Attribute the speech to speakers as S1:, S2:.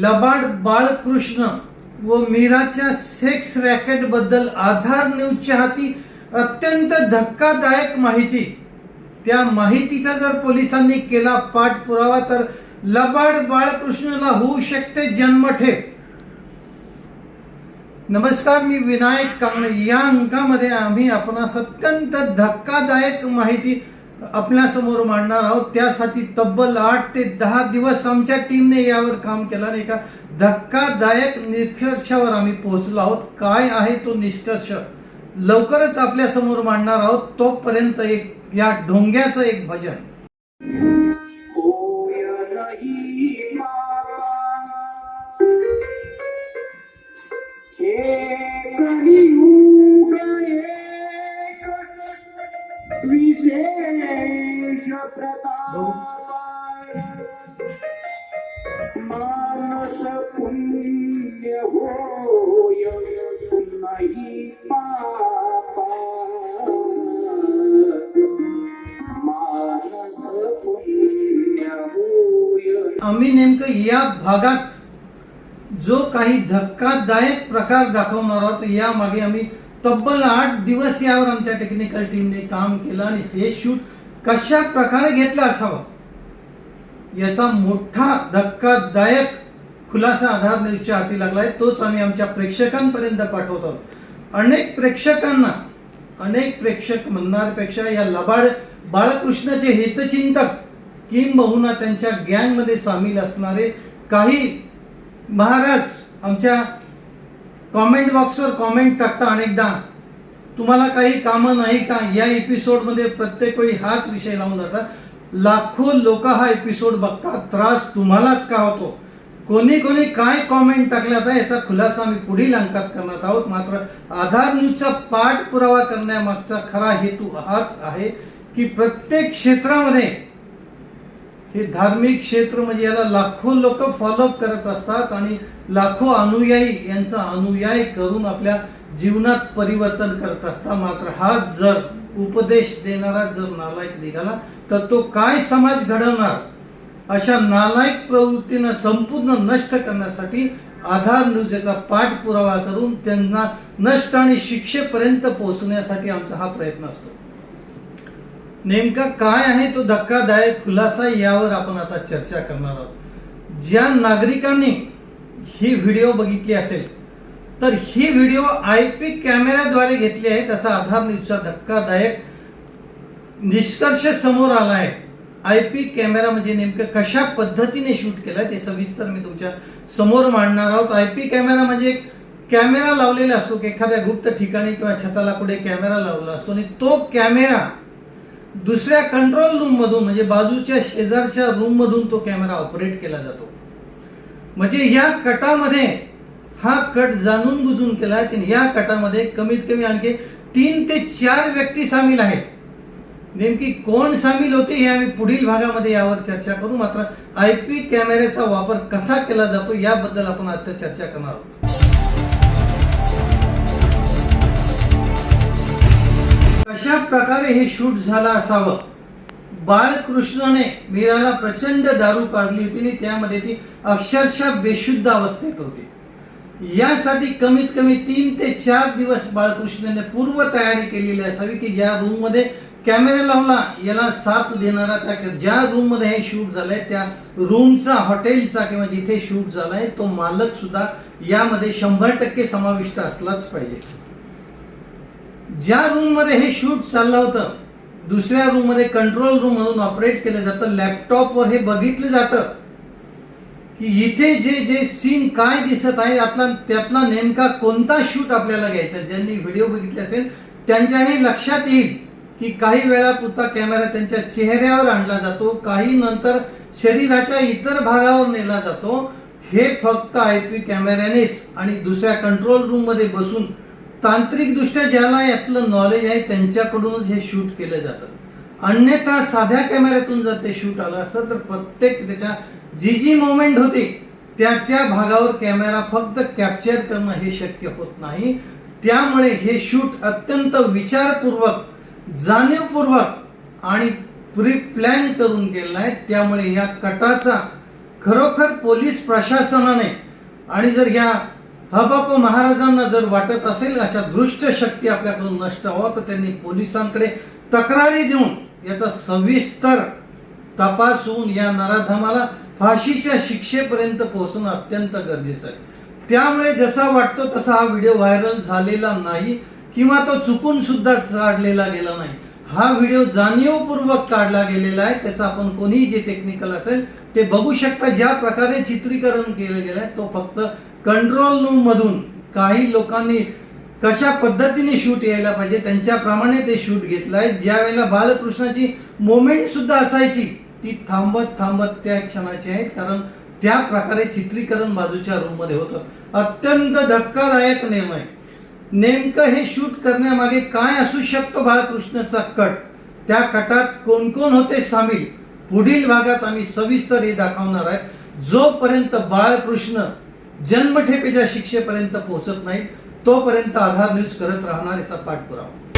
S1: लबाड बाळकृष्ण व मीराच्या सेक्स रॅकेटबद्दल आधार न्यूजच्या हाती अत्यंत धक्कादायक माहिती. त्या माहितीचा जर पोलिसांनी केला पाठपुरावा तर लबाड बाळकृष्णला होऊ शकते जन्मठेप. नमस्कार मी विनायक कांबळे. या अंकामध्ये आम्ही आपणास अत्यंत धक्कादायक माहिती आपल्यासमोर मांडणार आहोत. त्यासाठी तब्बल आठ ते दहा दिवस आमच्या टीमने यावर काम केलं आणि एका धक्कादायक निष्कर्षावर आम्ही पोहोचलो आहोत. काय आहे तो निष्कर्ष? लवकरच आपल्यासमोर मांडणार आहोत. तोपर्यंत एक या ढोंग्याचं एक भजन.
S2: Thank you. मानस पुण्य होय नाही पापा मानस पुण्य होय
S1: आम्ही नेमकं या भागात जो काही धक्कादायक प्रकार दाखवणार आहोत यामागे आम्ही तब्बल आठ दिवस यावर आमच्या टेक्निकल टीमने काम केलं आणि हे शूट कशा प्रकारे घेतला असावं? याचा मोठा धक्कादायक खुलासा आधार न्यूजच्या हाती आहे तोच आम्ही आमच्या प्रेक्षकांपर्यंत पाठवत आहोत. अनेक प्रेक्षकांना अनेक प्रेक्षक म्हणणारपेक्षा या लबाड बाळकृष्णाचे हितचिंतक किंबहुना त्यांच्या गँगमध्ये सामील असणारे काही महाराज आमच्या कॉमेंट बॉक्सवर कॉमेंट टाकता अनेकदा. तुम्हाला काही कामं नाही का? या एपिसोडमध्ये प्रत्येक वेळी हाच विषय लावून जातात. लाखो लोक हा एपिसोड बघतात. त्रास तुम्हालाच का होतो? कोणी कोणी काय कॉमेंट टाकल्या होता याचा खुलासा आम्ही पुढील अंकात करणार आहोत. मात्र आधार न्यूजचा पाठपुरावा करण्यामागचा खरा हेतू हाच आहे की प्रत्येक क्षेत्रामध्ये हे धार्मिक क्षेत्र म्हणजे याला लाखो लोक फॉलोअप करत असतात आणि लाखो अनुयायी यांचा अनुयायी करून आपल्या जीवनात परिवर्तन करत असता मात्र हा जर उपदेश देणारा जर नालायक निघाला तर तो काय समाज घडवणार? अशा नालायक प्रवृत्तीनं संपूर्ण नष्ट करण्यासाठी आधार न्यूज पाठपुरावा करून त्यांना नष्ट आणि शिक्षेपर्यंत पोहोचण्यासाठी आमचा हा प्रयत्न असतो. नेमका काय आहे तो धक्कादायक खुलासा यावर आपण आता चर्चा करणार आहोत. ज्या नागरिकांनी ही व्हिडिओ बघितली असेल तर ही व्हिडिओ आय पी कॅमेऱ्याद्वारे घेतली आहे तसा आधार न्यूजचा धक्कादायक निष्कर्ष समोर आला आहे आय पी कॅमेरा म्हणजे नेमकं कशा पद्धतीने शूट केलं ते सविस्तर मी तुमच्यासमोर मांडणार आहोत. आय पी कॅमेरा म्हणजे एक कॅमेरा लावलेला असतो की एखाद्या गुप्त ठिकाणी किंवा छताला कुठे कॅमेरा लावला असतो आणि तो कॅमेरा दुसऱ्या कंट्रोल रूममधून म्हणजे बाजूच्या शेजारच्या रूममधून तो कॅमेरा ऑपरेट केला जातो. म्हणजे या कटामध्ये हा कट जाणून बुजून केला आहे या कटामध्ये कमीत कमी आणखी तीन ते चार व्यक्ती सामील आहेत. नेमकी कोण सामील होते हे आम्ही पुढील भागामध्ये यावर चर्चा करू. मात्र आय पी कॅमेऱ्याचा वापर कसा केला जातो याबद्दल आपण आता चर्चा करणार आहोत. कशा प्रकारे हे शूट झालं असावं? बाळकृष्णने मीराला प्रचंड दारू पाजली होती आणि त्यामध्ये ती अक्षरशः बेशुद्ध अवस्थेत होती. यासाठी कमीत कमी तीन ते चार दिवस बाळकृष्णने पूर्व तयारी केलेली असावी की ज्या रूममध्ये कॅमेरा लावला याला साथ देणारा त्या ज्या रूममध्ये हे शूट झालंय त्या रूमचा हॉटेलचा किंवा जिथे शूट झालाय तो मालक सुद्धा यामध्ये शंभर टक्के समाविष्ट असलाच पाहिजे. ज्या रूममध्ये हे शूट चाललं होतं दुसऱ्या रूममध्ये कंट्रोल रूम म्हणून ऑपरेट केलं जातं लॅपटॉपवर हे बघितलं जातं की इथे जे जे सीन काय दिसत आहे आपला त्यातला नेमका कोणता शूट आपल्याला घ्यायचा ज्यांनी व्हिडिओ बघितले असेल त्यांच्याही लक्षात येईल की काही वेळा पुता कॅमेरा त्यांच्या चेहऱ्यावर आणला जातो काही नंतर शरीराच्या इतर भागावर नेला जातो. हे फक्त आय पी कॅमेऱ्यानेच आणि दुसऱ्या कंट्रोल रूममध्ये बसून तांत्रिकदृष्ट्या ज्याला यातलं नॉलेज आहे त्यांच्याकडूनच हे शूट केलं जातं. अन्यथा साध्या कॅमेऱ्यातून जर ते शूट आलं असतं तर प्रत्येक त्याच्या जी जी मोमेंट होती त्या त्या भागावर कॅमेरा फक्त कॅप्चर करणं हे शक्य होत नाही. त्यामुळे हे शूट अत्यंत विचारपूर्वक जाणीवपूर्वक आणि प्री प्लॅन करून गेलेला आहे. त्यामुळे या कटाचा खरोखर पोलीस प्रशासनाने आणि जर ह्या हबाप महाराजांना जर वाटत असेल अशा दृष्ट शक्ती आपल्याकडून नष्ट व्हावं तर त्यांनी पोलिसांकडे तक्रारी देऊन याचा सविस्तर तपास होऊन या नराधमाला फाशीच्या शिक्षेपर्यंत पोहोचणं अत्यंत गरजेचं आहे. त्यामुळे जसा वाटतो तसा हा व्हिडिओ व्हायरल झालेला नाही किंवा तो चुकून सुद्धा काढलेला गेला नाही. हा व्हिडिओ जाणीवपूर्वक काढला गेलेला आहे त्याचा आपण कोणीही जे टेक्निकल असेल ते बघू शकता. ज्या प्रकारे चित्रीकरण केलं गेलं आहे तो फक्त कंट्रोल रूममधून काही लोकांनी कशा पद्धतीने शूट यायला पाहिजे त्यांच्याप्रमाणे ते शूट घेतलं आहे ज्या वेळेला बालकृष्णाची मोमेंट सुद्धा असायची ती थांबत थांबत त्या क्षणाची आहेत कारण त्या प्रकारे चित्रीकरण बाजूच्या रूममध्ये होतं. अत्यंत धक्कादायक नेम आहे. नेमकं हे शूट करण्यामागे काय असू शकतो बाळकृष्णचा कट? त्या कटात कोण कोण होते सामील? पुढील भागात आम्ही सविस्तर हे दाखवणार आहेत. जोपर्यंत बाळकृष्ण जन्मठेपेच्या शिक्षेपर्यंत पोहोचत नाही तोपर्यंत आधार न्यूज करत राहणार याचा पाठपुरावा.